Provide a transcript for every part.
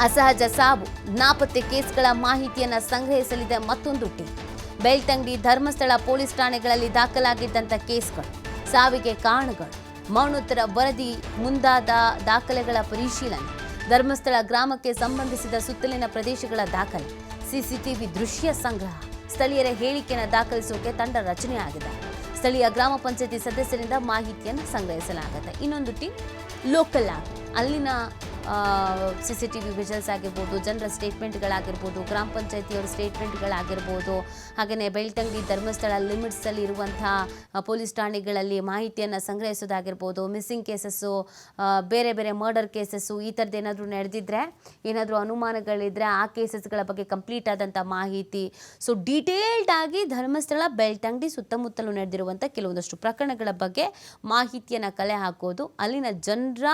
ಅಸಹಜ ಸಾವು. ನಾಪತ್ತೆ ಕೇಸ್ಗಳ ಮಾಹಿತಿಯನ್ನು ಸಂಗ್ರಹಿಸಲಿದೆ ಮತ್ತೊಂದು ಟೀಮ್. ಬೆಳ್ತಂಗಡಿ ಧರ್ಮಸ್ಥಳ ಪೊಲೀಸ್ ಠಾಣೆಗಳಲ್ಲಿ ದಾಖಲಾಗಿದ್ದಂಥ ಕೇಸ್ಗಳು. ಸಾವಿಗೆ ಕಾರಣಗಳು ಮರಣೋತ್ತರ ವರದಿ ಮುಂದಾದ ದಾಖಲೆಗಳ ಪರಿಶೀಲನೆ. ಧರ್ಮಸ್ಥಳ ಗ್ರಾಮಕ್ಕೆ ಸಂಬಂಧಿಸಿದ ಸುತ್ತಲಿನ ಪ್ರದೇಶಗಳ ದಾಖಲೆ. ಸಿಸಿಟಿವಿ ದೃಶ್ಯ ಸಂಗ್ರಹ. ಸ್ಥಳೀಯರ ಹೇಳಿಕೆಯನ್ನು ದಾಖಲಿಸೋಕೆ ತಂಡ ರಚನೆಯಾಗಿದೆ. ಸ್ಥಳೀಯ ಗ್ರಾಮ ಪಂಚಾಯತಿ ಸದಸ್ಯರಿಂದ ಮಾಹಿತಿಯನ್ನು ಸಂಗ್ರಹಿಸಲಾಗುತ್ತೆ. ಇನ್ನೊಂದು ಟೀಮ್, ಲೋಕಲ್ ಆಗಿ. ಅಲ್ಲಿನ C C T V visuals ಆಗಿರ್ಬೋದು ಜನರ ಸ್ಟೇಟ್ಮೆಂಟ್ಗಳಾಗಿರ್ಬೋದು ಗ್ರಾಮ ಪಂಚಾಯತಿಯವರ ಸ್ಟೇಟ್ಮೆಂಟ್ಗಳಾಗಿರ್ಬೋದು ಹಾಗೆಯೇ ಬೆಳ್ತಂಗಡಿ ಧರ್ಮಸ್ಥಳ ಲಿಮಿಟ್ಸಲ್ಲಿ ಇರುವಂಥ ಆ, ಪೊಲೀಸ್ ಠಾಣೆಗಳಲ್ಲಿ ಮಾಹಿತಿಯನ್ನು ಸಂಗ್ರಹಿಸೋದಾಗಿರ್ಬೋದು ಮಿಸ್ಸಿಂಗ್ ಕೇಸಸ್ಸು ಬೇರೆ ಬೇರೆ ಮರ್ಡರ್ ಕೇಸಸ್ಸು ಈ ಥರದ್ದು ಏನಾದರೂ ನಡೆದಿದ್ರೆ ಏನಾದರೂ ಅನುಮಾನಗಳಿದ್ರೆ ಆ ಕೇಸಸ್ಗಳ ಬಗ್ಗೆ ಕಂಪ್ಲೀಟ್ ಆದಂಥ ಮಾಹಿತಿ. ಸೊ ಡೀಟೇಲ್ಡ್ ಆಗಿ ಧರ್ಮಸ್ಥಳ ಬೆಳ್ತಂಗಡಿ ಸುತ್ತಮುತ್ತಲೂ ನಡೆದಿರುವಂಥ ಕೆಲವೊಂದಷ್ಟು ಪ್ರಕರಣಗಳ ಬಗ್ಗೆ ಮಾಹಿತಿಯನ್ನು ಕಲೆ ಹಾಕೋದು ಅಲ್ಲಿನ ಜನರ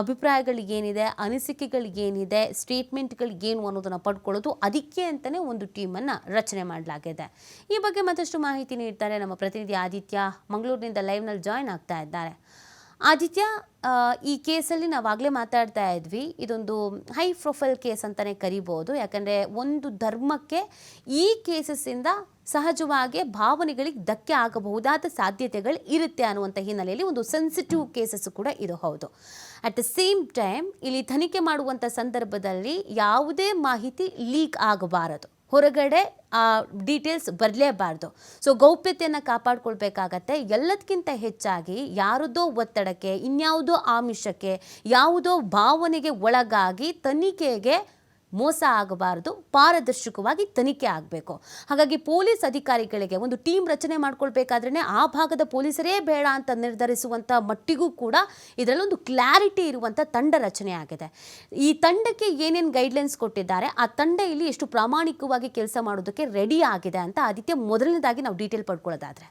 ಅಭಿಪ್ರಾಯಗಳಿಗೇನಿದೆ, ಅನಿಸಿಕೆಗಳಿಗೇನಿದೆ ಸ್ಟೇಟ್ಮೆಂಟ್ಗಳಿಗೇನು ಅನ್ನೋದನ್ನು ಪಡ್ಕೊಳ್ಳೋದು ಅದಕ್ಕೆ ಅಂತಲೇ ಒಂದು ಟೀಮನ್ನು ರಚನೆ ಮಾಡಲಾಗಿದೆ. ಈ ಬಗ್ಗೆ ಮತ್ತಷ್ಟು ಮಾಹಿತಿ ನೀಡ್ತಾರೆ ನಮ್ಮ ಪ್ರತಿನಿಧಿ ಆದಿತ್ಯ, ಮಂಗಳೂರಿನಿಂದ ಲೈವ್ನಲ್ಲಿ ಜಾಯ್ನ್ ಆಗ್ತಾ ಇದ್ದಾರೆ. ಆದಿತ್ಯ ಈ ಕೇಸಲ್ಲಿ ನಾವಾಗಲೇ ಮಾತಾಡ್ತಾ ಇದ್ವಿ. ಇದೊಂದು ಹೈ ಪ್ರೊಫೈಲ್ ಕೇಸ್ ಅಂತಲೇ ಕರಿಬೋದು. ಯಾಕಂದರೆ ಒಂದು ಧರ್ಮಕ್ಕೆ ಈ ಕೇಸಸ್ಸಿಂದ ಸಹಜವಾಗಿ ಭಾವನೆಗಳಿಗೆ ಧಕ್ಕೆ ಆಗಬಹುದಾದ ಸಾಧ್ಯತೆಗಳು ಇರುತ್ತೆ ಅನ್ನುವಂಥ ಹಿನ್ನೆಲೆಯಲ್ಲಿ ಒಂದು ಸೆನ್ಸಿಟಿವ್ ಕೇಸಸ್ ಕೂಡ ಇದು ಹೌದು. ಅಟ್ ದ ಸೇಮ್ ಟೈಮ್ ಇಲ್ಲಿ ತನಿಖೆ ಮಾಡುವಂಥ ಸಂದರ್ಭದಲ್ಲಿ ಯಾವುದೇ ಮಾಹಿತಿ ಲೀಕ್ ಆಗಬಾರದು. ಹೊರಗಡೆ, ಆ ಡೀಟೇಲ್ಸ್ ಬರಲೇಬಾರ್ದು. ಸೊ ಗೌಪ್ಯತೆಯನ್ನು ಕಾಪಾಡ್ಕೊಳ್ಬೇಕಾಗತ್ತೆ. ಎಲ್ಲದಕ್ಕಿಂತ ಹೆಚ್ಚಾಗಿ ಯಾರದೋ ಒತ್ತಡಕ್ಕೆ, ಇನ್ಯಾವುದೋ ಆಮಿಷಕ್ಕೆ, ಯಾವುದೋ ಭಾವನೆಗೆ ಒಳಗಾಗಿ ತನಿಖೆಗೆ ಮೋಸ ಆಗಬಾರದು, ಪಾರದರ್ಶಕವಾಗಿ ತನಿಖೆ ಆಗಬೇಕು. ಹಾಗಾಗಿ ಪೊಲೀಸ್ ಅಧಿಕಾರಿಗಳಿಗೆ ಒಂದು ಟೀಮ್ ರಚನೆ ಮಾಡ್ಕೊಳ್ಬೇಕಾದ್ರೆ ಆ ಭಾಗದ ಪೊಲೀಸರೇ ಬೇಡ ಅಂತ ನಿರ್ಧರಿಸುವಂಥ ಮಟ್ಟಿಗೂ ಕೂಡ ಇದರಲ್ಲೊಂದು ಕ್ಲಾರಿಟಿ ಇರುವಂಥ ತಂಡ ರಚನೆ ಆಗಿದೆ. ಈ ತಂಡಕ್ಕೆ ಏನೇನು ಗೈಡ್ಲೈನ್ಸ್ ಕೊಟ್ಟಿದ್ದಾರೆ, ಆ ತಂಡ ಇಲ್ಲಿ ಎಷ್ಟು ಪ್ರಾಮಾಣಿಕವಾಗಿ ಕೆಲಸ ಮಾಡೋದಕ್ಕೆ ರೆಡಿ ಆಗಿದೆ ಅಂತ ಆದಿತ್ಯ ಮೊದಲನೇದಾಗಿ ನಾವು ಡೀಟೇಲ್ ಪಡ್ಕೊಳ್ಳೋದಾದ್ರೆ.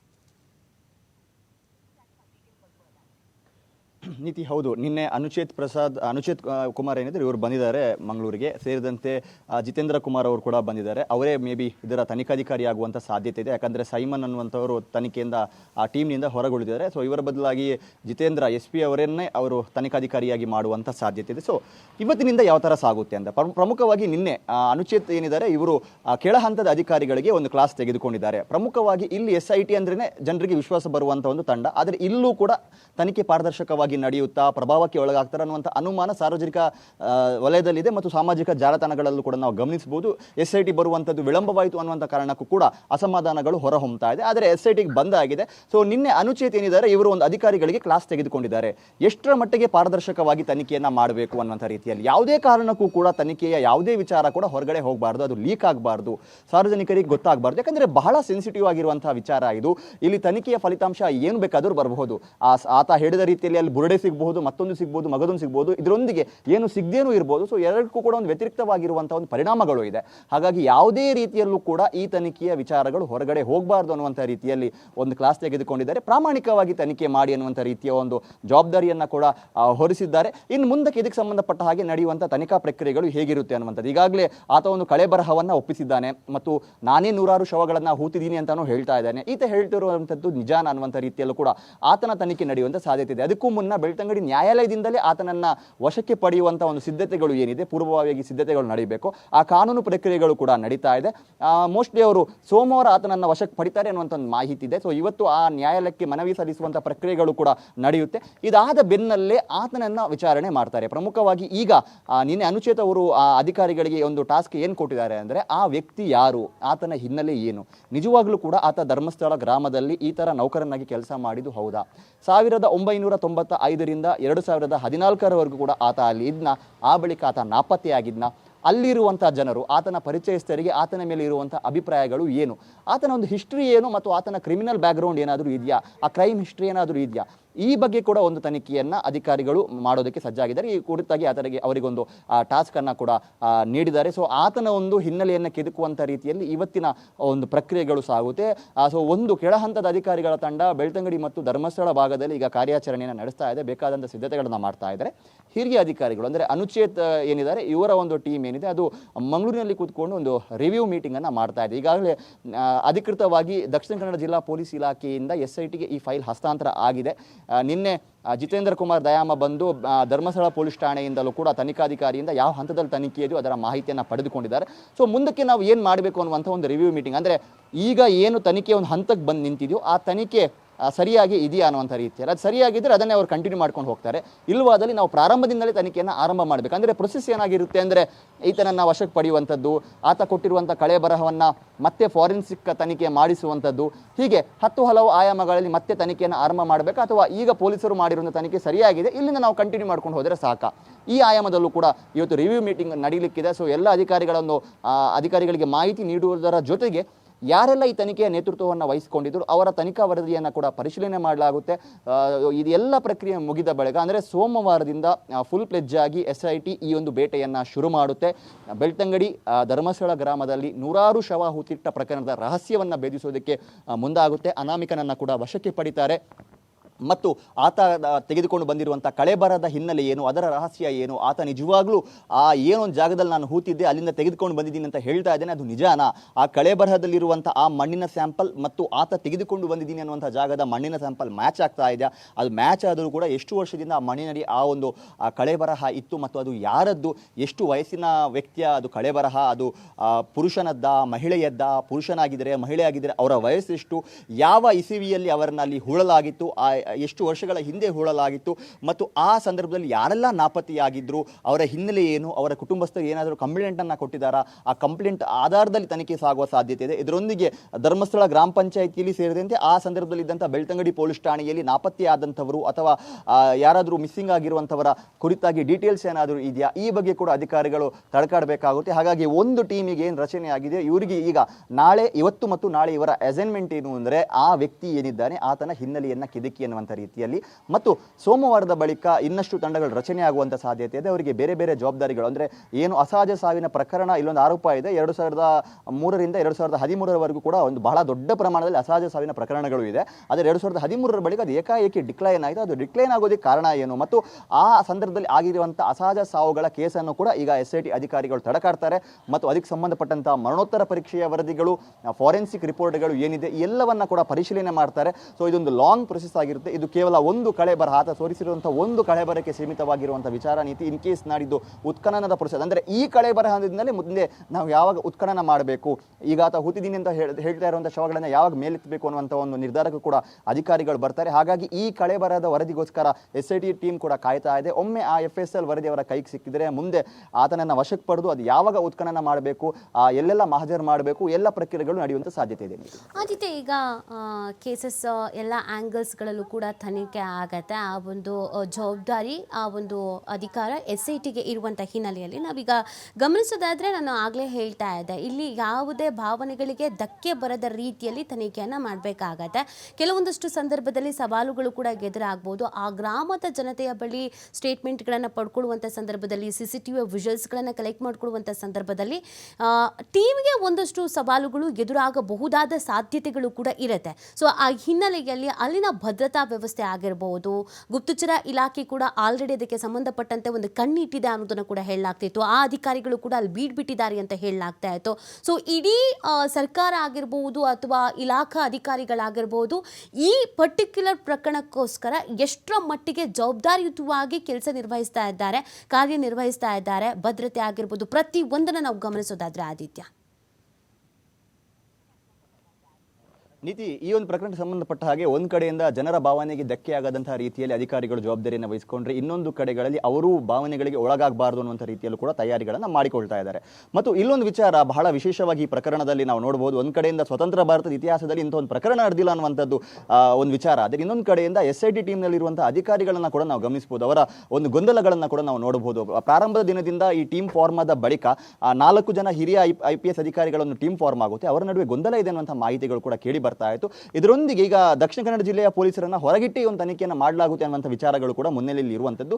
ನೀತಿ ಹೌದು. ನಿನ್ನೆ ಅನುಚೇತ್ ಪ್ರಸಾದ್, ಅನುಚೇತ್ ಕುಮಾರ್ ಏನಿದ್ರೆ ಇವರು ಬಂದಿದ್ದಾರೆ ಮಂಗಳೂರಿಗೆ. ಸೇರಿದಂತೆ ಜಿತೇಂದ್ರ ಕುಮಾರ್ ಅವರು ಕೂಡ ಬಂದಿದ್ದಾರೆ. ಅವರೇ ಮೇ ಬಿ ಇದರ ತನಿಖಾಧಿಕಾರಿ ಆಗುವಂಥ ಸಾಧ್ಯತೆ ಇದೆ. ಯಾಕಂದರೆ ಸೈಮನ್ ಅನ್ನುವಂಥವರು ತನಿಖೆಯಿಂದ, ಆ ಟೀಮ್ನಿಂದ ಹೊರಗುಳಿದಿದ್ದಾರೆ. ಸೊ ಇವರ ಬದಲಾಗಿ ಜಿತೇಂದ್ರ, ಎಸ್ ಪಿ ಅವರನ್ನೇ ಅವರು ತನಿಖಾಧಿಕಾರಿಯಾಗಿ ಮಾಡುವಂಥ ಸಾಧ್ಯತೆ ಇದೆ. ಸೊ ಇವತ್ತಿನಿಂದ ಯಾವ ಥರ ಸಾಗುತ್ತೆ ಅಂತ. ಪ್ರಮು- ಪ್ರಮುಖವಾಗಿ ನಿನ್ನೆ ಅನುಚೇತ್ ಏನಿದ್ದಾರೆ, ಇವರು ಕೆಳ ಹಂತದ ಅಧಿಕಾರಿಗಳಿಗೆ ಒಂದು ಕ್ಲಾಸ್ ತೆಗೆದುಕೊಂಡಿದ್ದಾರೆ. ಪ್ರಮುಖವಾಗಿ ಇಲ್ಲಿ ಎಸ್ ಐ ಟಿ ಅಂದ್ರೇ ಜನರಿಗೆ ವಿಶ್ವಾಸ ಬರುವಂಥ ಒಂದು ತಂಡ. ಆದರೆ ಇಲ್ಲೂ ಕೂಡ ತನಿಖೆ ಪಾರದರ್ಶಕವಾಗಿ ನಡೆಯುತ್ತಾ ಪ್ರಭಾವಕ್ಕೆ ಒಳಗಾಗ್ತಾರೆ ಅನ್ನುವಂಥ ಅನುಮಾನ ಸಾರ್ವಜನಿಕ ವಲಯದಲ್ಲಿದೆ ಮತ್ತು ಸಾಮಾಜಿಕ ಜಾಲತಾಣಗಳಲ್ಲೂ ಕೂಡ ನಾವು ಗಮನಿಸಬಹುದು. ಎಸ್ ಐ ಟಿ ಬರುವಂಥದ್ದು ವಿಳಂಬವಾಯಿತು ಅನ್ನುವಂಥ ಕಾರಣಕ್ಕೂ ಕೂಡ ಅಸಮಾಧಾನಗಳು ಹೊರಹೊಮ್ತಾ ಇದೆ. ಆದರೆ ಎಸ್ ಐ ಟಿಗೆ ಬಂದಾಗಿದೆ ಸೊ ನಿನ್ನೆ ಅನುಚೇತ್ ಏನಿದ್ದಾರೆ? ಇವರು ಒಂದು ಅಧಿಕಾರಿಗಳಿಗೆ ಕ್ಲಾಸ್ ತೆಗೆದುಕೊಂಡಿದ್ದಾರೆ. ಎಷ್ಟರ ಮಟ್ಟಿಗೆ ಪಾರದರ್ಶಕವಾಗಿ ತನಿಖೆಯನ್ನ ಮಾಡಬೇಕು ಅನ್ನುವಂಥ ರೀತಿಯಲ್ಲಿ. ಯಾವುದೇ ಕಾರಣಕ್ಕೂ ಕೂಡ ತನಿಖೆಯ ಯಾವುದೇ ವಿಚಾರ ಕೂಡ ಹೊರಗಡೆ ಹೋಗಬಾರ್ದು. ಅದು ಲೀಕ್ ಆಗಬಾರ್ದು. ಸಾರ್ವಜನಿಕರಿಗೆ ಗೊತ್ತಾಗಬಾರ್ದು. ಯಾಕಂದ್ರೆ ಬಹಳ ಸೆನ್ಸಿಟಿವ್ ಆಗಿರುವಂಥ ವಿಚಾರ ಇದು. ಇಲ್ಲಿ ತನಿಖೆಯ ಫಲಿತಾಂಶ ಏನು ಬೇಕಾದರೂ ಬರಬಹುದು. ಆತ ಹೇಳಿದ ರೀತಿಯಲ್ಲಿ ಅಲ್ಲಿ ಬುರುಡೆ ಸಿಗಬಹುದು, ಮತ್ತೊಂದು ಸಿಗಬಹುದು, ಮಗದೊಂದು ಸಿಗಬಹುದು, ಇದರೊಂದಿಗೆ ಏನು ಸಿಗದೇನೂ ಇರ್ಬೋದು. ಸೊ ಎರಡಕ್ಕೂ ಕೂಡ ಒಂದು ವ್ಯತಿರಿಕ್ತವಾಗಿರುವಂಥ ಒಂದು ಪರಿಣಾಮಗಳು ಇದೆ. ಹಾಗಾಗಿ ಯಾವುದೇ ರೀತಿಯಲ್ಲೂ ಕೂಡ ಈ ತನಿಖೆಯ ವಿಚಾರಗಳು ಹೊರಗಡೆ ಹೋಗಬಾರ್ದು ಅನ್ನುವಂಥ ರೀತಿಯಲ್ಲಿ ಒಂದು ಕ್ಲಾಸ್ ತೆಗೆದುಕೊಂಡಿದ್ದಾರೆ. ಪ್ರಾಮಾಣಿಕವಾಗಿ ತನಿಖೆ ಮಾಡಿ ಅನ್ನುವಂಥ ರೀತಿಯ ಒಂದು ಜವಾಬ್ದಾರಿಯನ್ನು ಕೂಡ ಹೊರಿಸಿದ್ದಾರೆ. ಇನ್ನು ಮುಂದಕ್ಕೆ ಇದಕ್ಕೆ ಸಂಬಂಧಪಟ್ಟ ಹಾಗೆ ನಡೆಯುವಂಥ ತನಿಖಾ ಪ್ರಕ್ರಿಯೆಗಳು ಹೇಗಿರುತ್ತೆ ಅನ್ನುವಂಥದ್ದು. ಈಗಾಗಲೇ ಆತ ಒಂದು ಕಳೆ ಬರಹವನ್ನು ಒಪ್ಪಿಸಿದ್ದಾನೆ ಮತ್ತು ನಾನೇ ನೂರಾರು ಶವಗಳನ್ನು ಹೂತಿದ್ದೀನಿ ಅಂತಲೂ ಹೇಳ್ತಾ ಇದ್ದಾನೆ. ಈತ ಹೇಳ್ತಿರುವಂಥದ್ದು ನಿಜಾನ ಅನ್ನುವಂಥ ರೀತಿಯಲ್ಲೂ ಕೂಡ ಆತನ ತನಿಖೆ ನಡೆಯುವಂಥ ಸಾಧ್ಯತೆ ಇದೆ. ಅದಕ್ಕೂ ಮುನ್ನ ಬೆಳ್ತಂಗಡಿ ನ್ಯಾಯಾಲಯದಿಂದಲೇ ಆತನನ್ನ ವಶಕ್ಕೆ ಪಡೆಯುವಂಥ ಒಂದು ಸಿದ್ಧತೆಗಳು ಏನಿದೆ, ಪೂರ್ವಭಾವಿಯಾಗಿ ಸಿದ್ಧತೆಗಳು ನಡೀಬೇಕು. ಆ ಕಾನೂನು ಪ್ರಕ್ರಿಯೆಗಳು ಕೂಡ ನಡೀತಾ ಇದೆ. ಮೋಸ್ಟ್ಲಿ ಅವರು ಸೋಮವಾರ ಆತನನ್ನ ವಶಕ್ಕೆ ಪಡಿತಾರೆ ಅನ್ನುವಂಥ ಒಂದು ಮಾಹಿತಿ ಇದೆ. ಸೊ ಇವತ್ತು ಆ ನ್ಯಾಯಾಲಯಕ್ಕೆ ಮನವಿ ಸಲ್ಲಿಸುವಂಥ ಪ್ರಕ್ರಿಯೆಗಳು ಕೂಡ ನಡೆಯುತ್ತೆ. ಇದಾದ ಬೆನ್ನಲ್ಲೇ ಆತನನ್ನ ವಿಚಾರಣೆ ಮಾಡ್ತಾರೆ. ಪ್ರಮುಖವಾಗಿ ಈಗ ನಿನ್ನೆ ಅನುಚೇತ ಅವರು ಆ ಅಧಿಕಾರಿಗಳಿಗೆ ಒಂದು ಟಾಸ್ಕ್ ಏನು ಕೊಟ್ಟಿದ್ದಾರೆ ಅಂದರೆ, ಆ ವ್ಯಕ್ತಿ ಯಾರು? ಆತನ ಹಿನ್ನೆಲೆ ಏನು? ನಿಜವಾಗ್ಲೂ ಕೂಡ ಆತ ಧರ್ಮಸ್ಥಳ ಗ್ರಾಮದಲ್ಲಿ ಈ ಥರ ನೌಕರನಾಗಿ ಕೆಲಸ ಮಾಡಿದ್ದು ಹೌದಾ? ಸಾವಿರದ ಒಂಬೈನೂರ ತೊಂಬತ್ತ ಐದರಿಂದ ಎರಡು ಸಾವಿರದ ಹದಿನಾಲ್ಕರವರೆಗೂ ಕೂಡ ಆತ ಅಲ್ಲಿ ಇದ್ನ. ಆ ಬಳಿಕ ಆತ ನಾಪತ್ತೆಯಾಗಿದ್ನ. ಅಲ್ಲಿರುವಂಥ ಜನರು, ಆತನ ಪರಿಚಯಸ್ಥರಿಗೆ ಆತನ ಮೇಲೆ ಇರುವಂಥ ಅಭಿಪ್ರಾಯಗಳು ಏನು? ಆತನ ಒಂದು ಹಿಸ್ಟ್ರಿ ಏನು ಮತ್ತು ಆತನ ಕ್ರಿಮಿನಲ್ ಬ್ಯಾಕ್ಗ್ರೌಂಡ್ ಏನಾದರೂ ಇದೆಯಾ? ಆ ಕ್ರೈಮ್ ಹಿಸ್ಟ್ರಿ ಏನಾದರೂ ಇದೆಯಾ? ಈ ಬಗ್ಗೆ ಕೂಡ ಒಂದು ತನಿಖೆಯನ್ನು ಅಧಿಕಾರಿಗಳು ಮಾಡೋದಕ್ಕೆ ಸಜ್ಜಾಗಿದ್ದಾರೆ. ಈ ಕುರಿತಾಗಿ ಆತನಿಗೆ ಅವರಿಗೊಂದು ಟಾಸ್ಕನ್ನು ಕೂಡ ಆ, ನೀಡಿದ್ದಾರೆ. ಸೊ ಆತನ ಒಂದು ಹಿನ್ನೆಲೆಯನ್ನು ಕೆದಕುವಂಥ ರೀತಿಯಲ್ಲಿ ಇವತ್ತಿನ ಒಂದು ಪ್ರಕ್ರಿಯೆಗಳು ಸಾಗುತ್ತೆ. ಸೊ ಒಂದು ಕೆಳಹಂತದ ಅಧಿಕಾರಿಗಳ ತಂಡ ಬೆಳ್ತಂಗಡಿ ಮತ್ತು ಧರ್ಮಸ್ಥಳ ಭಾಗದಲ್ಲಿ ಈಗ ಕಾರ್ಯಾಚರಣೆಯನ್ನು ನಡೆಸ್ತಾ ಇದೆ. ಬೇಕಾದಂಥ ಸಿದ್ಧತೆಗಳನ್ನು ಮಾಡ್ತಾ ಇದ್ದಾರೆ. ಹಿರಿಯ ಅಧಿಕಾರಿಗಳು ಅಂದರೆ ಅನುಚೇತ್ ಏನಿದ್ದಾರೆ ಇವರ ಒಂದು ಟೀಮ್ ಏನಿದೆ ಅದು ಮಂಗಳೂರಿನಲ್ಲಿ ಕೂತ್ಕೊಂಡು ಒಂದು ರಿವ್ಯೂ ಮೀಟಿಂಗನ್ನು ಮಾಡ್ತಾ ಇದೆ. ಈಗಾಗಲೇ ಅಧಿಕೃತವಾಗಿ ದಕ್ಷಿಣ ಕನ್ನಡ ಜಿಲ್ಲಾ ಪೊಲೀಸ್ ಇಲಾಖೆಯಿಂದ ಎಸ್ ಐ ಟಿಗೆ ಈ ಫೈಲ್ ಹಸ್ತಾಂತರ ಆಗಿದೆ. ನಿನ್ನೆ ಜಿತೇಂದ್ರ ಕುಮಾರ್ ದಯಾಮ ಬಂದು ಧರ್ಮಸ್ಥಳ ಪೊಲೀಸ್ ಠಾಣೆಯಿಂದಲೂ ಕೂಡ ತನಿಖಾಧಿಕಾರಿಯಿಂದ ಯಾವ ಹಂತದಲ್ಲಿ ತನಿಖೆ ಇದೆಯೋ ಅದರ ಮಾಹಿತಿಯನ್ನು ಪಡೆದುಕೊಂಡಿದ್ದಾರೆ. ಸೊ ಮುಂದಕ್ಕೆ ನಾವು ಏನು ಮಾಡಬೇಕು ಅನ್ನುವಂಥ ಒಂದು ರಿವ್ಯೂ ಮೀಟಿಂಗ್ ಅಂದರೆ ಈಗ ಏನು ತನಿಖೆ ಒಂದು ಹಂತಕ್ಕೆ ಬಂದು ನಿಂತಿದೆಯೋ ಆ ತನಿಖೆ ಸರಿಯಾಗಿ ಇದೆಯಾ ಅನ್ನುವಂಥ ರೀತಿಯಲ್ಲಿ. ಅದು ಸರಿಯಾಗಿದ್ದರೆ ಅದನ್ನೇ ಅವ್ರು ಕಂಟಿನ್ಯೂ ಮಾಡ್ಕೊಂಡು ಹೋಗ್ತಾರೆ. ಇಲ್ಲವಾದಲ್ಲಿ ನಾವು ಪ್ರಾರಂಭದಿಂದಲೇ ತನಿಖೆಯನ್ನು ಆರಂಭ ಮಾಡಬೇಕು. ಅಂದರೆ ಪ್ರೊಸೆಸ್ ಏನಾಗಿರುತ್ತೆ ಅಂದರೆ ಈತನನ್ನು ವಶಕ್ಕೆ ಪಡೆಯುವಂಥದ್ದು, ಆತ ಕೊಟ್ಟಿರುವಂಥ ಕಳೆ ಬರಹವನ್ನು ಮತ್ತೆ ಫಾರೆನ್ಸಿಕ್ ತನಿಖೆ ಮಾಡಿಸುವಂಥದ್ದು. ಹೀಗೆ ಹತ್ತು ಹಲವು ಆಯಾಮಗಳಲ್ಲಿ ಮತ್ತೆ ತನಿಖೆಯನ್ನು ಆರಂಭ ಮಾಡಬೇಕು. ಅಥವಾ ಈಗ ಪೊಲೀಸರು ಮಾಡಿರುವಂಥ ತನಿಖೆ ಸರಿಯಾಗಿದೆ, ಇಲ್ಲಿಂದ ನಾವು ಕಂಟಿನ್ಯೂ ಮಾಡ್ಕೊಂಡು ಹೋದರೆ ಸಾಕ. ಈ ಆಯಾಮದಲ್ಲೂ ಕೂಡ ಇವತ್ತು ರಿವ್ಯೂ ಮೀಟಿಂಗ್ ನಡೀಲಿಕ್ಕಿದೆ. ಸೊ ಎಲ್ಲ ಅಧಿಕಾರಿಗಳನ್ನು ಅಧಿಕಾರಿಗಳಿಗೆ ಮಾಹಿತಿ ನೀಡುವುದರ ಜೊತೆಗೆ ಯಾರೆಲ್ಲ ಈ ತನಿಖೆಯ ನೇತೃತ್ವವನ್ನು ವಹಿಸಿಕೊಂಡಿದ್ರು ಅವರ ತನಿಖಾ ವರದಿಯನ್ನು ಕೂಡ ಪರಿಶೀಲನೆ ಮಾಡಲಾಗುತ್ತೆ. ಇದೆಲ್ಲ ಪ್ರಕ್ರಿಯೆ ಮುಗಿದ ಬಳಿಕ, ಅಂದರೆ ಸೋಮವಾರದಿಂದ ಫುಲ್ ಪ್ಲೆಜ್ ಆಗಿ ಎಸ್ ಐ ಟಿ ಈ ಒಂದು ಬೇಟೆಯನ್ನು ಶುರು ಮಾಡುತ್ತೆ. ಬೆಳ್ತಂಗಡಿ ಧರ್ಮಸ್ಥಳ ಗ್ರಾಮದಲ್ಲಿ ನೂರಾರು ಶವ ಹೂತಿಟ್ಟ ಪ್ರಕರಣದ ರಹಸ್ಯವನ್ನು ಭೇದಿಸೋದಕ್ಕೆ ಮುಂದಾಗುತ್ತೆ. ಅನಾಮಿಕನನ್ನು ಕೂಡ ವಶಕ್ಕೆ ಪಡಿತಾರೆ. ಮತ್ತು ಆತ ತೆಗೆದುಕೊಂಡು ಬಂದಿರುವಂಥ ಕಳೆಬರದ ಹಿನ್ನೆಲೆ ಏನು, ಅದರ ರಹಸ್ಯ ಏನು, ಆತ ನಿಜವಾಗ್ಲೂ, ಆ ಏನೊಂದು ಜಾಗದಲ್ಲಿ ನಾನು ಹೂತಿದ್ದೆ, ಅಲ್ಲಿಂದ ತೆಗೆದುಕೊಂಡು ಬಂದಿದ್ದೀನಿ ಅಂತ ಹೇಳ್ತಾ ಇದ್ದೇನೆ, ಅದು ನಿಜಾನಾ? ಆ ಕಳೆಬರಹದಲ್ಲಿರುವಂಥ ಆ ಮಣ್ಣಿನ ಸ್ಯಾಂಪಲ್ ಮತ್ತು ಆತ ತೆಗೆದುಕೊಂಡು ಬಂದಿದ್ದೀನಿ ಅನ್ನುವಂಥ ಜಾಗದ ಮಣ್ಣಿನ ಸ್ಯಾಂಪಲ್ ಮ್ಯಾಚ್ ಆಗ್ತಾ ಇದೆಯಾ? ಅದು ಮ್ಯಾಚ್ ಆದರೂ ಕೂಡ ಎಷ್ಟು ವರ್ಷದಿಂದ ಆ ಮಣ್ಣಿನಲ್ಲಿ ಆ ಒಂದು ಕಳೆಬರಹ ಇತ್ತು ಮತ್ತು ಅದು ಯಾರದ್ದು? ಎಷ್ಟು ವಯಸ್ಸಿನ ವ್ಯಕ್ತಿಯ ಅದು ಕಳೆಬರಹ ಅದು ಪುರುಷನದ್ದ, ಮಹಿಳೆಯದ್ದ? ಪುರುಷನಾಗಿದ್ದರೆ, ಮಹಿಳೆಯಾಗಿದ್ದರೆ ಅವರ ವಯಸ್ಸೆಷ್ಟು? ಯಾವ ಇಸಿವಿಯಲ್ಲಿ ಅವರನ್ನ ಅಲ್ಲಿ ಹೂಳಲಾಗಿತ್ತು? ಆ ಎಷ್ಟು ವರ್ಷಗಳ ಹಿಂದೆ ಹೂಳಲಾಗಿತ್ತು ಮತ್ತು ಆ ಸಂದರ್ಭದಲ್ಲಿ ಯಾರೆಲ್ಲ ನಾಪತ್ತೆಯಾಗಿದ್ರು, ಅವರ ಹಿನ್ನೆಲೆ ಏನು, ಅವರ ಕುಟುಂಬಸ್ಥರು ಏನಾದರೂ ಕಂಪ್ಲೇಂಟನ್ನು ಕೊಟ್ಟಿದ್ದಾರಾ, ಆ ಕಂಪ್ಲೇಂಟ್ ಆಧಾರದಲ್ಲಿ ತನಿಖೆ ಸಾಗುವ ಸಾಧ್ಯತೆ ಇದೆ. ಇದರೊಂದಿಗೆ ಧರ್ಮಸ್ಥಳ ಗ್ರಾಮ ಪಂಚಾಯಿತಿಯಲ್ಲಿ ಸೇರಿದಂತೆ ಆ ಸಂದರ್ಭದಲ್ಲಿ ಇದ್ದಂಥ ಬೆಳ್ತಂಗಡಿ ಪೊಲೀಸ್ ಠಾಣೆಯಲ್ಲಿ ನಾಪತ್ತೆಯಾದಂಥವರು ಅಥವಾ ಯಾರಾದರೂ ಮಿಸ್ಸಿಂಗ್ ಆಗಿರುವಂಥವರ ಕುರಿತಾಗಿ ಡೀಟೇಲ್ಸ್ ಏನಾದರೂ ಇದೆಯಾ? ಈ ಬಗ್ಗೆ ಕೂಡ ಅಧಿಕಾರಿಗಳು ತಡ್ಕಾಡಬೇಕಾಗುತ್ತೆ. ಹಾಗಾಗಿ ಒಂದು ಟೀಮಿಗೆ ಏನು ರಚನೆ ಆಗಿದೆ, ಇವರಿಗೆ ಈಗ ನಾಳೆ ಇವತ್ತು ಮತ್ತು ನಾಳೆ ಇವರ ಅಸೈನ್ಮೆಂಟ್ ಏನು ಅಂದರೆ ಆ ವ್ಯಕ್ತಿ ಏನಿದ್ದಾನೆ, ಆತನ ಹಿನ್ನೆಲೆಯನ್ನು ಕೆದಕಿ ಅನ್ನುವಂಥ ರೀತಿಯಲ್ಲಿ. ಮತ್ತು ಸೋಮವಾರದ ಬಳಿಕ ಇನ್ನಷ್ಟು ತಂಡಗಳು ರಚನೆ ಆಗುವಂಥ ಸಾಧ್ಯತೆ ಇದೆ. ಅವರಿಗೆ ಬೇರೆ ಬೇರೆ ಜವಾಬ್ದಾರಿಗಳು ಅಂದರೆ ಏನು ಅಸಹಜ ಸಾವಿನ ಪ್ರಕರಣ ಇಲ್ಲೊಂದು ಆರೋಪ ಇದೆ. ಎರಡು ಸಾವಿರದ ಮೂರರಿಂದ ಎರಡು ಸಾವಿರದ ಹದಿಮೂರರವರೆಗೂ ಕೂಡ ಒಂದು ಬಹಳ ದೊಡ್ಡ ಪ್ರಮಾಣದಲ್ಲಿ ಅಸಹಜ ಸಾವಿನ ಪ್ರಕರಣಗಳು ಇದೆ. ಆದರೆ ಎರಡು ಸಾವಿರದ ಹದಿಮೂರರ ಬಳಿಕ ಅದು ಏಕಾಏಕಿ ಡಿಕ್ಲೈನ್ ಆಯಿತು. ಅದು ಡಿಕ್ಲೈನ್ ಆಗೋದಕ್ಕೆ ಕಾರಣ ಏನು? ಮತ್ತು ಆ ಸಂದರ್ಭದಲ್ಲಿ ಆಗಿರುವಂಥ ಅಸಹಜ ಸಾವುಗಳ ಕೇಸನ್ನು ಕೂಡ ಈಗ ಎಸ್ ಐ ಅಧಿಕಾರಿಗಳು ತಡಕಾಡ್ತಾರೆ. ಮತ್ತು ಅದಕ್ಕೆ ಸಂಬಂಧಪಟ್ಟಂಥ ಮರಣೋತ್ತರ ಪರೀಕ್ಷೆಯ ವರದಿಗಳು ಫಾರೆನ್ಸಿಕ್ ರಿಪೋರ್ಟ್ಗಳು ಏನಿದೆ ಎಲ್ಲವನ್ನ ಕೂಡ ಪರಿಶೀಲನೆ ಮಾಡ್ತಾರೆ. ಸೊ, ಇದೊಂದು ಲಾಂಗ್ ಪ್ರೊಸೆಸ್ ಆಗಿರುತ್ತೆ ಇದು ಕೇವಲ ಒಂದು ಕಳೆ ಬರ ಆತ ತೋರಿಸಿರುವಂಥ ಒಂದು ಕಳೆ ಬರಕ್ಕೆ ಸೀಮಿತವಾಗಿರುವಂಥ ವಿಚಾರ ನೀತಿ ಇನ್ ಕೇಸ್ ನಾಡಿದ್ದು ಉತ್ಖನನದ ಪ್ರೊಸೆಸ್ ಅಂದರೆ ಈ ಕಳೆ ಬರಹದಿಂದಲೇ ಮುಂದೆ ನಾವು ಯಾವಾಗ ಉತ್ಖನನ ಮಾಡಬೇಕು? ಈಗ ಆತ ಹುತಿದೀನಿ ಅಂತ ಹೇಳ್- ಹೇಳ್ತಾ ಇರುವಂಥ ಶವಗಳನ್ನು ಯಾವಾಗ ಮೇಲೆತ್ತಬೇಕು ಅನ್ನುವಂಥ ಒಂದು ನಿರ್ಧಾರಕ್ಕೂ ಕೂಡ ಅಧಿಕಾರಿಗಳು ಬರ್ತಾರೆ. ಹಾಗಾಗಿ ಈ ಕಳೆ ಬರಹದ ವರದಿಗೋಸ್ಕರ ಎಸ್ ಐ ಟಿ ಟೀಮ್ ಕೂಡ ಕಾಯ್ತಾ ಇದೆ. ಒಮ್ಮೆ ಆ ಎಫ್ ಎಸ್ ಎಲ್ ವರದಿ ಅವರ ಕೈಗೆ ಸಿಕ್ಕಿದ್ರೆ ಮುಂದೆ ಆತನನ್ನು ವಶಕ್ಕೆ ಪಡೆದು ಅದು ಯಾವಾಗ ಉತ್ಖನನ ಮಾಡಬೇಕು? ಎಲ್ಲೆಲ್ಲ ಮಹಜರ್ ಮಾಡಬೇಕು? ಎಲ್ಲ ಪ್ರಕ್ರಿಯೆಗಳು ನಡೆಯುವಂಥ ಸಾಧ್ಯತೆ ಇದೆ. ಆದಿತ್ಯ, ಈಗ ಕೇಸಸ್ ಎಲ್ಲ ಆ್ಯಂಗಲ್ಸ್ಗಳಲ್ಲೂ ಕೂಡ ತನಿಖೆ ಆಗತ್ತೆ. ಆ ಒಂದು ಜವಾಬ್ದಾರಿ, ಆ ಒಂದು ಅಧಿಕಾರ ಎಸ್ ಐ ಟಿಗೆ ಇರುವಂಥ ಹಿನ್ನೆಲೆಯಲ್ಲಿ ನಾವೀಗ ಗಮನಿಸೋದಾದರೆ ನಾನು ಆಗಲೇ ಹೇಳ್ತಾ ಇದ್ದೆ. ಇಲ್ಲಿ ಯಾವುದೇ ಭಾವನೆಗಳಿಗೆ ಧಕ್ಕೆ ಬರದ ರೀತಿಯಲ್ಲಿ ತನಿಖೆಯನ್ನು ಮಾಡಬೇಕಾಗತ್ತೆ. ಕೆಲವೊಂದಷ್ಟು ಸಂದರ್ಭದಲ್ಲಿ ಸವಾಲುಗಳು ಕೂಡ ಎದುರಾಗ್ಬೋದು. ಆ ಗ್ರಾಮದ ಜನತೆಯ ಬಳಿ ಸ್ಟೇಟ್ಮೆಂಟ್ಗಳನ್ನು ಪಡ್ಕೊಳ್ಳುವಂಥ ಸಂದರ್ಭದಲ್ಲಿ C C T V collect ಮಾಡ್ಕೊಳ್ಳುವಂಥ ಸಂದರ್ಭದಲ್ಲಿ ಟೀಮ್ಗೆ ಒಂದಷ್ಟು ಸವಾಲುಗಳು ಎದುರಾಗಬಹುದಾದ ಸಾಧ್ಯತೆಗಳು ಕೂಡ ಇರುತ್ತೆ. ಸೊ ಆ ಹಿನ್ನೆಲೆಯಲ್ಲಿ ಅಲ್ಲಿನ ಭದ್ರತಾ ವ್ಯವಸ್ಥೆ ಆಗಿರಬಹುದು ಗುಪ್ತಚರ ಇಲಾಖೆ ಕೂಡ ಆಲ್ರೆಡಿ ಅದಕ್ಕೆ ಸಂಬಂಧಪಟ್ಟಂತೆ ಒಂದು ಕಣ್ಣಿಟ್ಟಿದೆ ಅನ್ನೋದನ್ನು ಕೂಡ ಹೇಳಲಾಗ್ತಿತ್ತು. ಆ ಅಧಿಕಾರಿಗಳು ಕೂಡ ಅಲ್ಲಿ ಬೀಡ್ಬಿಟ್ಟಿದ್ದಾರೆ ಅಂತ ಹೇಳಲಾಗ್ತಾ ಇತ್ತು. ಸೊ ಇಡೀ ಸರ್ಕಾರ ಆಗಿರ್ಬೋದು ಅಥವಾ ಇಲಾಖಾ ಅಧಿಕಾರಿಗಳಾಗಿರ್ಬೋದು, ಈ ಪರ್ಟಿಕ್ಯುಲರ್ ಪ್ರಕರಣಕ್ಕೋಸ್ಕರ ಎಷ್ಟರ ಮಟ್ಟಿಗೆ ಜವಾಬ್ದಾರಿಯುತವಾಗಿ ಕೆಲಸ ನಿರ್ವಹಿಸ್ತಾ ಇದ್ದಾರೆ ಕಾರ್ಯನಿರ್ವಹಿಸ್ತಾ ಇದ್ದಾರೆ, ಭದ್ರತೆ ಆಗಿರ್ಬೋದು ಪ್ರತಿ ಒಂದನ್ನು ನಾವು ಗಮನಿಸೋದಾದ್ರೆ ಆದಿತ್ಯ. ನೀತಿ ಈ ಒಂದು ಪ್ರಕರಣಕ್ಕೆ ಸಂಬಂಧಪಟ್ಟ ಹಾಗೆ ಒಂದು ಕಡೆಯಿಂದ ಜನರ ಭಾವನೆಗೆ ಧಕ್ಕೆ ಆಗದಂತಹ ರೀತಿಯಲ್ಲಿ ಅಧಿಕಾರಿಗಳು ಜವಾಬ್ದಾರಿಯನ್ನು ವಹಿಸಿಕೊಂಡ್ರೆ ಇನ್ನೊಂದು ಕಡೆಗಳಲ್ಲಿ ಅವರು ಭಾವನೆಗಳಿಗೆ ಒಳಗಾಗಬಾರದು ಅನ್ನುವಂಥ ರೀತಿಯಲ್ಲೂ ಕೂಡ ತಯಾರಿಗಳನ್ನು ಮಾಡಿಕೊಳ್ತಾ ಇದ್ದಾರೆ. ಮತ್ತು ಇಲ್ಲೊಂದು ವಿಚಾರ, ಬಹಳ ವಿಶೇಷವಾಗಿ ಪ್ರಕರಣದಲ್ಲಿ ನಾವು ನೋಡಬಹುದು ಒಂದು ಕಡೆಯಿಂದ ಸ್ವತಂತ್ರ ಭಾರತದ ಇತಿಹಾಸದಲ್ಲಿ ಇಂಥ ಒಂದು ಪ್ರಕರಣ ನಡೆದಿಲ್ಲ ಅನ್ನುವಂಥದ್ದು ಒಂದು ವಿಚಾರ. ಆದರೆ ಇನ್ನೊಂದು ಕಡೆಯಿಂದ ಎಸ್ ಐ ಟಿ ಟೀಮ್ನಲ್ಲಿರುವಂಥ ಅಧಿಕಾರಿಗಳನ್ನು ಕೂಡ ನಾವು ಗಮನಿಸಬಹುದು ಅವರ ಒಂದು ಗೊಂದಲಗಳನ್ನು ಕೂಡ ನಾವು ನೋಡಬಹುದು ಪ್ರಾರಂಭದ ದಿನದಿಂದ ಈ ಟೀಮ್ ಫಾರ್ಮ್ ಆದ ಬಳಿಕ ನಾಲ್ಕು ಜನ ಹಿರಿಯ ಐ ಪಿ, ಎಸ್ ಅಧಿಕಾರಿಗಳನ್ನು ಟೀಮ್ ಫಾರ್ಮ್ ಆಗುತ್ತೆ. ಅವರ ನಡುವೆ ಗೊಂದಲ ಇದೆ ಅನ್ನುವಂಥ ಮಾಹಿತಿಗಳು ಕೂಡ ಕೇಳಿ ಬರ್ತಾ ಇತ್ತು. ಇದರೊಂದಿಗೆ ಈಗ ದಕ್ಷಿಣ ಕನ್ನಡ ಜಿಲ್ಲೆಯ ಪೊಲೀಸರನ್ನ ಹೊರಗಿಟ್ಟಿ ಒಂದು ತನಿಖೆಯನ್ನು ಮಾಡಲಾಗುತ್ತೆ ಅನ್ನುವಂಥ ವಿಚಾರಗಳು ಕೂಡ ಮುನ್ನೆಲೆಯಲ್ಲಿ ಇರುವಂಥದ್ದು.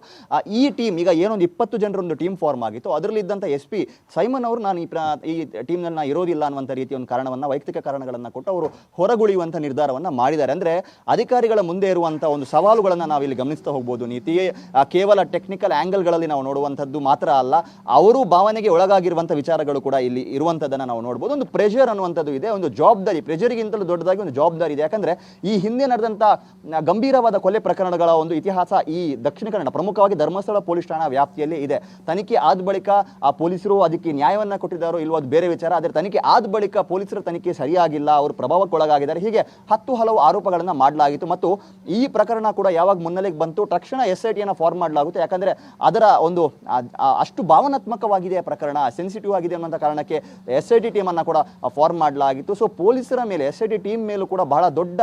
ಈ ಟೀಮ್ ಈಗ ಏನೊಂದು ಇಪ್ಪತ್ತು ಜನರೊಂದು ಟೀಮ್ ಫಾರ್ಮ್ ಆಗಿತ್ತು. ಅದರಲ್ಲಿ ಇದ್ದಂಥ ಎಸ್ ಪಿ ಸೈಮನ್ ಅವರು ನಾನು ಈ ಪ್ರ, ಈ ಟೀಮ್ನಲ್ಲಿ ನಾನು ಇರೋದಿಲ್ಲ ಅನ್ನುವಂಥ ರೀತಿಯ ಒಂದು ಕಾರಣವನ್ನು, ವೈಯಕ್ತಿಕ ಕಾರಣಗಳನ್ನು ಕೊಟ್ಟು ಅವರು ಹೊರಗುಳಿಯುವಂಥ ನಿರ್ಧಾರವನ್ನು ಮಾಡಿದ್ದಾರೆ. ಅಂದರೆ ಅಧಿಕಾರಿಗಳ ಮುಂದೆ ಇರುವಂಥ ಒಂದು ಸವಾಲುಗಳನ್ನು ನಾವಿಲ್ಲಿ ಗಮನಿಸ್ತಾ ಹೋಗ್ಬೋದು. ನೀತಿ ಕೇವಲ ಟೆಕ್ನಿಕಲ್ ಆ್ಯಂಗಲ್ಗಳಲ್ಲಿ ನಾವು ನೋಡುವಂಥದ್ದು ಮಾತ್ರ ಅಲ್ಲ, ಅವರು ಭಾವನೆಗೆ ಒಳಗಾಗಿರುವಂಥ ವಿಚಾರಗಳು ಕೂಡ ಇಲ್ಲಿ ಇರುವಂಥದ್ದನ್ನು ನಾವು ನೋಡ್ಬೋದು. ಒಂದು ಪ್ರೆಷರ್ ಅನ್ನುವಂಥದ್ದು ಇದೆ. ಒಂದು ಜವಾಬ್ದಾರಿ ಪ್ರೆಷರ್ಗಿಂತಲೂ ದೊಡ್ಡದಾಗಿ ದೊಡ್ಡದಾಗಿ ಒಂದು ಜವಾಬ್ದಾರಿ ಇದೆ. ಯಾಕಂದ್ರೆ ಈ ಹಿಂದೆ ನಡೆದಂತ ಗಂಭೀರವಾದ ಕೊಲೆ ಪ್ರಕರಣಗಳ ಒಂದು ಇತಿಹಾಸ ಈ ದಕ್ಷಿಣ ಕನ್ನಡ, ಪ್ರಮುಖವಾಗಿ ಧರ್ಮಸ್ಥಳ ಪೊಲೀಸ್ ಠಾಣಾ ವ್ಯಾಪ್ತಿಯಲ್ಲಿ ಇದೆ. ತನಿಖೆ ಆದ ಬಳಿಕ ಆ ಪೊಲೀಸರು ಅದಕ್ಕೆ ನ್ಯಾಯವನ್ನ ಕೊಟ್ಟಿದ್ದಾರೋ ಇಲ್ವೋ ಅದು ಬೇರೆ ವಿಚಾರ. ಆದರೆ ತನಿಖೆ ಆದ ಬಳಿಕ ಪೊಲೀಸರ ತನಿಖೆ ಸರಿಯಾಗಿಲ್ಲ, ಅವರು ಪ್ರಭಾವಕ್ಕೊಳಗಾಗಿದ್ದಾರೆ. ಹೀಗೆ ಹತ್ತು ಹಲವು ಆರೋಪಗಳನ್ನ ಮಾಡಲಾಗಿತ್ತು. ಮತ್ತು ಈ ಪ್ರಕರಣ ಕೂಡ ಯಾವಾಗ ಮುನ್ನೆಲೆಗೆ ಬಂತು, ತಕ್ಷಣ ಎಸ್ ಐ ಟಿಯನ್ನು ಫಾರ್ಮ್ ಮಾಡಲಾಗುತ್ತೆ. ಯಾಕಂದ್ರೆ ಅದರ ಒಂದು ಅಷ್ಟು ಭಾವನಾತ್ಮಕವಾಗಿದೆ ಪ್ರಕರಣ, ಸೆನ್ಸಿಟಿವ್ ಆಗಿದೆ ಅನ್ನೋಂಥ ಕಾರಣಕ್ಕೆ ಎಸ್ ಐ ಟಿ ಟೀಮನ್ನು ಕೂಡ ಫಾರ್ಮ್ ಮಾಡಲಾಗಿತ್ತು. ಸೊ ಪೊಲೀಸರ ಮೇಲೆ ಎಸ್ ಐ ಟಿ ಮೇಲೂ ಕೂಡ ಬಹಳ ದೊಡ್ಡ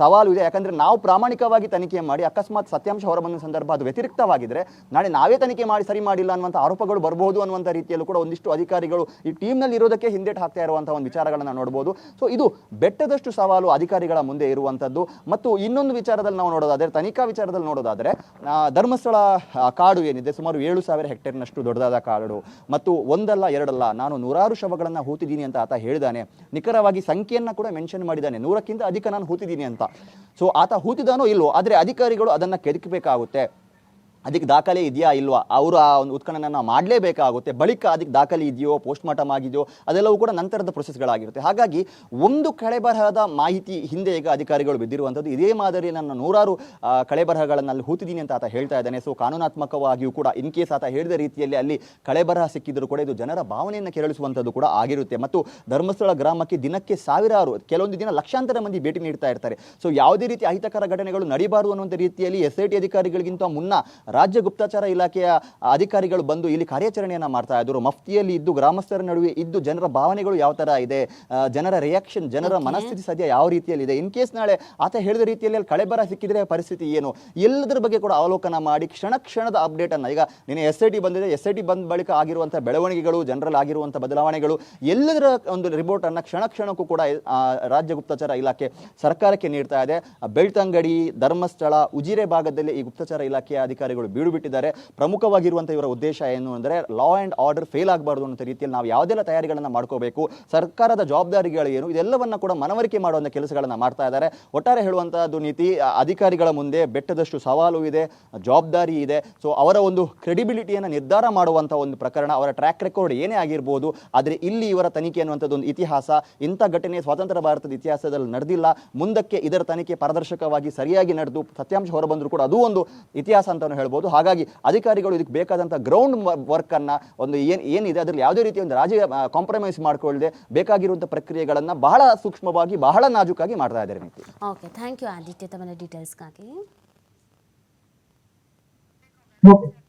ಸವಾಲು ಇದೆ. ಯಾಕಂದರೆ ನಾವು ಪ್ರಾಮಾಣಿಕವಾಗಿ ತನಿಖೆ ಮಾಡಿ, ಅಕಸ್ಮಾತ್ ಸತ್ಯಾಂಶ ಹೊರಬಂದ ಸಂದರ್ಭ ಅದು ವ್ಯತಿರಿಕ್ತವಾಗಿದ್ರೆ ನಾಳೆ ನಾವೇ ತನಿಖೆ ಮಾಡಿ ಸರಿ ಮಾಡಿಲ್ಲ ಅನ್ನುವಂಥ ಆರೋಪಗಳು ಬರಬಹುದು ಅನ್ನುವಂಥ ರೀತಿಯಲ್ಲೂ ಕೂಡ ಒಂದಿಷ್ಟು ಅಧಿಕಾರಿಗಳು ಈ ಟೀಮ್ನಲ್ಲಿ ಇರೋದಕ್ಕೆ ಹಿಂದೇಟು ಹಾಕ್ತಾ ಇರುವಂಥ ಒಂದು ವಿಚಾರಗಳನ್ನು ನೋಡ್ಬೋದು. ಸೊ ಇದು ಬೆಟ್ಟದಷ್ಟು ಸವಾಲು ಅಧಿಕಾರಿಗಳ ಮುಂದೆ ಇರುವಂಥದ್ದು. ಮತ್ತು ಇನ್ನೊಂದು ವಿಚಾರದಲ್ಲಿ ನಾವು ನೋಡೋದಾದರೆ, ತನಿಖಾ ವಿಚಾರದಲ್ಲಿ ನೋಡೋದಾದರೆ ಧರ್ಮಸ್ಥಳ ಕಾಡು ಏನಿದೆ, ಸುಮಾರು ಏಳು ಸಾವಿರ ಹೆಕ್ಟೇರ್ನಷ್ಟು ದೊಡ್ಡದಾದ ಕಾಡು. ಮತ್ತು ಒಂದಲ್ಲ, ಎರಡಲ್ಲ, ನಾನು ನೂರಾರು ಶವಗಳನ್ನು ಹೂತಿದ್ದೀನಿ ಅಂತ ಆತ ಹೇಳಿದಾನೆ. ನಿಖರವಾಗಿ ಸಂಖ್ಯೆಯನ್ನು ಕೂಡ ಮೆನ್ಷನ್ ಮಾಡಿದ್ದಾನೆ ನೂರಕ್ಕಿಂತ ಅಧಿಕ ನಾನು ಹೂತಿದ್ದೀನಿ ಅಂತ. ಸೊ ಆತ ಹೂತಿದಾನೋ ಇಲ್ವೋ ಆದರೆ ಅಧಿಕಾರಿಗಳು ಅದನ್ನು ಕೆದಕಬೇಕಾಗುತ್ತೆ. ಅದಕ್ಕೆ ದಾಖಲೆ ಇದೆಯಾ ಇಲ್ವಾ? ಅವರು ಆ ಒಂದು ಉತ್ಖನನ ಮಾಡಲೇಬೇಕಾಗುತ್ತೆ. ಬಳಿಕ ಅದಕ್ಕೆ ದಾಖಲೆ ಇದೆಯೋ ಪೋಸ್ಟ್ ಮಾರ್ಟಮ್ ಆಗಿದೆಯೋ, ಅದೆಲ್ಲವೂ ಕೂಡ ನಂತರದ ಪ್ರೊಸೆಸ್ಗಳಾಗಿರುತ್ತೆ ಹಾಗಾಗಿ ಒಂದು ಕಳೆಬರಹದ ಮಾಹಿತಿ ಹಿಂದೆ ಈಗ ಅಧಿಕಾರಿಗಳು ಬಿದ್ದಿರುವಂಥದ್ದು, ಇದೇ ಮಾದರಿ ನನ್ನ ನೂರಾರು ಕಳೆಬರಹಗಳನ್ನು ಅಲ್ಲಿ ಹೂತಿದ್ದೀನಿ ಅಂತ ಆತ ಹೇಳ್ತಾ ಇದ್ದಾನೆ. ಸೊ ಕಾನೂನಾತ್ಮಕವಾಗಿಯೂ ಕೂಡ ಇನ್ ಕೇಸ್ ಆತ ಹೇಳಿದ ರೀತಿಯಲ್ಲಿ ಅಲ್ಲಿ ಕಳೆಬರಹ ಸಿಕ್ಕಿದ್ರು ಕೂಡ ಇದು ಜನರ ಭಾವನೆಯನ್ನು ಕೆರಳಿಸುವಂಥದ್ದು ಕೂಡ ಆಗಿರುತ್ತೆ. ಮತ್ತು ಧರ್ಮಸ್ಥಳ ಗ್ರಾಮಕ್ಕೆ ದಿನಕ್ಕೆ ಸಾವಿರಾರು, ಕೆಲವೊಂದು ದಿನ ಲಕ್ಷಾಂತರ ಮಂದಿ ಭೇಟಿ ನೀಡ್ತಾ ಇರ್ತಾರೆ. ಸೊ ಯಾವುದೇ ರೀತಿ ಅಹಿತಕರ ಘಟನೆಗಳು ನಡೀಬಾರದು ಅನ್ನುವಂಥ ರೀತಿಯಲ್ಲಿ ಎಸ್ ಐ ಟಿ ಅಧಿಕಾರಿಗಳಿಗಿಂತ ಮುನ್ನ ರಾಜ್ಯ ಗುಪ್ತಚರ ಇಲಾಖೆಯ ಅಧಿಕಾರಿಗಳು ಬಂದು ಇಲ್ಲಿ ಕಾರ್ಯಾಚರಣೆಯನ್ನು ಮಾಡ್ತಾ ಇದ್ರು. ಮಫ್ತಿಯಲ್ಲಿ ಇದ್ದು ಗ್ರಾಮಸ್ಥರ ನಡುವೆ ಇದ್ದು ಜನರ ಭಾವನೆಗಳು ಯಾವ ಥರ ಇದೆ? ಜನರ ರಿಯಾಕ್ಷನ್ ಜನರ ಮನಸ್ಥಿತಿ ಸದ್ಯ ಯಾವ ರೀತಿಯಲ್ಲಿ ಇದೆ? ಇನ್ ಕೇಸ್ ನಾಳೆ ಆತ ಹೇಳಿದ ರೀತಿಯಲ್ಲಿ ಅಲ್ಲಿ ಕಳೆಬರ ಸಿಕ್ಕಿದ್ರೆ ಪರಿಸ್ಥಿತಿ ಏನು? ಎಲ್ಲದರ ಬಗ್ಗೆ ಕೂಡ ಅವಲೋಕನ ಮಾಡಿ ಕ್ಷಣ ಕ್ಷಣದ ಅಪ್ಡೇಟ್ ಅನ್ನ. ಈಗ ನಿನ್ನೆ ಎಸ್ ಐ ಟಿ ಬಂದಿದೆ. ಎಸ್ ಐ ಟಿ ಬಂದ ಬಳಿಕ ಆಗಿರುವಂಥ ಬೆಳವಣಿಗೆಗಳು ಜನರಲ್ ಆಗಿರುವಂಥ ಬದಲಾವಣೆಗಳು ಎಲ್ಲದರ ಒಂದು ರಿಪೋರ್ಟ್ ಅನ್ನ ಕ್ಷಣ ಕ್ಷಣಕ್ಕೂ ಕೂಡ ರಾಜ್ಯ ಗುಪ್ತಚರ ಇಲಾಖೆ ಸರ್ಕಾರಕ್ಕೆ ನೀಡ್ತಾ ಇದೆ. ಬೆಳ್ತಂಗಡಿ ಧರ್ಮಸ್ಥಳ ಉಜಿರೆ ಭಾಗದಲ್ಲಿ ಈ ಗುಪ್ತಚರ ಇಲಾಖೆಯ ಅಧಿಕಾರಿಗಳು ಬೀಡು ಬಿಟ್ಟಿದ್ದಾರೆ ಪ್ರಮುಖವಾಗಿರುವಂತಹ ಇವರ ಉದ್ದೇಶ ಏನು ಅಂದರೆ ಲಾ ಆ್ಯಂಡ್ ಆರ್ಡರ್ ಫೇಲ್ ಆಗಬಾರ್ದು ಅನ್ನೋ ರೀತಿಯಲ್ಲಿ ನಾವು ಯಾವುದೆಲ್ಲ ತಯಾರಿಗಳನ್ನು ಮಾಡ್ಕೋಬೇಕು, ಸರ್ಕಾರದ ಜವಾಬ್ದಾರಿಗಳು ಏನು, ಇದೆಲ್ಲವನ್ನ ಕೂಡ ಮನವರಿಕೆ ಮಾಡುವಂಥ ಕೆಲಸಗಳನ್ನು ಮಾಡ್ತಾ ಇದ್ದಾರೆ. ಒಟ್ಟಾರೆ ಹೇಳುವಂತಹದ್ದು ನೀತಿ ಅಧಿಕಾರಿಗಳ ಮುಂದೆ ಬೆಟ್ಟದಷ್ಟು ಸವಾಲು ಇದೆ, ಜವಾಬ್ದಾರಿ ಇದೆ. ಸೊ ಅವರ ಒಂದು ಕ್ರೆಡಿಬಿಲಿಟಿಯನ್ನು ನಿರ್ಧಾರ ಮಾಡುವಂಥ ಒಂದು ಪ್ರಕರಣ, ಅವರ ಟ್ರ್ಯಾಕ್ ರೆಕಾರ್ಡ್ ಏನೇ ಆಗಿರ್ಬೋದು, ಆದರೆ ಇಲ್ಲಿ ಇವರ ತನಿಖೆ ಅನ್ನುವಂಥದ್ದು ಒಂದು ಇತಿಹಾಸ. ಇಂಥ ಘಟನೆ ಸ್ವಾತಂತ್ರ್ಯ ಭಾರತದ ಇತಿಹಾಸದಲ್ಲಿ ನಡೆದಿಲ್ಲ. ಮುಂದಕ್ಕೆ ಇದರ ತನಿಖೆ ಪಾರದರ್ಶಕವಾಗಿ ಸರಿಯಾಗಿ ನಡೆದು, ಸತ್ಯಾಂಶ ಹೊರಬಂದರೂ ಕೂಡ ಅದು ಒಂದು ಇತಿಹಾಸ ಅಂತಲೂ ಹೇಳ್ಬೋದು. ಹಾಗಾಗಿ ಅಧಿಕಾರಿಗಳು ಇದಕ್ಕೆ ಬೇಕಾದಂಥ ಗ್ರೌಂಡ್ ವರ್ಕ್ ಅನ್ನ ಒಂದು ಏನು ಏನಿದೆ ಅದರಲ್ಲಿ ಯಾವುದೇ ರೀತಿಯ ಒಂದು ರಾಜಿ ಕಾಂಪ್ರಮೈಸ್ ಮಾಡಿಕೊಳ್ಳದೆ ಬೇಕಾಗಿರುವಂಥ ಪ್ರಕ್ರಿಯೆಗಳನ್ನು ಬಹಳ ಸೂಕ್ಷ್ಮವಾಗಿ ಬಹಳ ನಾಜೂಕಾಗಿ ಮಾಡ್ತಾ ಇದ್ದಾರೆ ನೀತಿ ಓಕೆ ಥ್ಯಾಂಕ್ ಯು ಆದಿತ್ಯ ತಮ್ಮ ಡೀಟೇಲ್ಸ್ಗಾಗಿ ಓಕೆ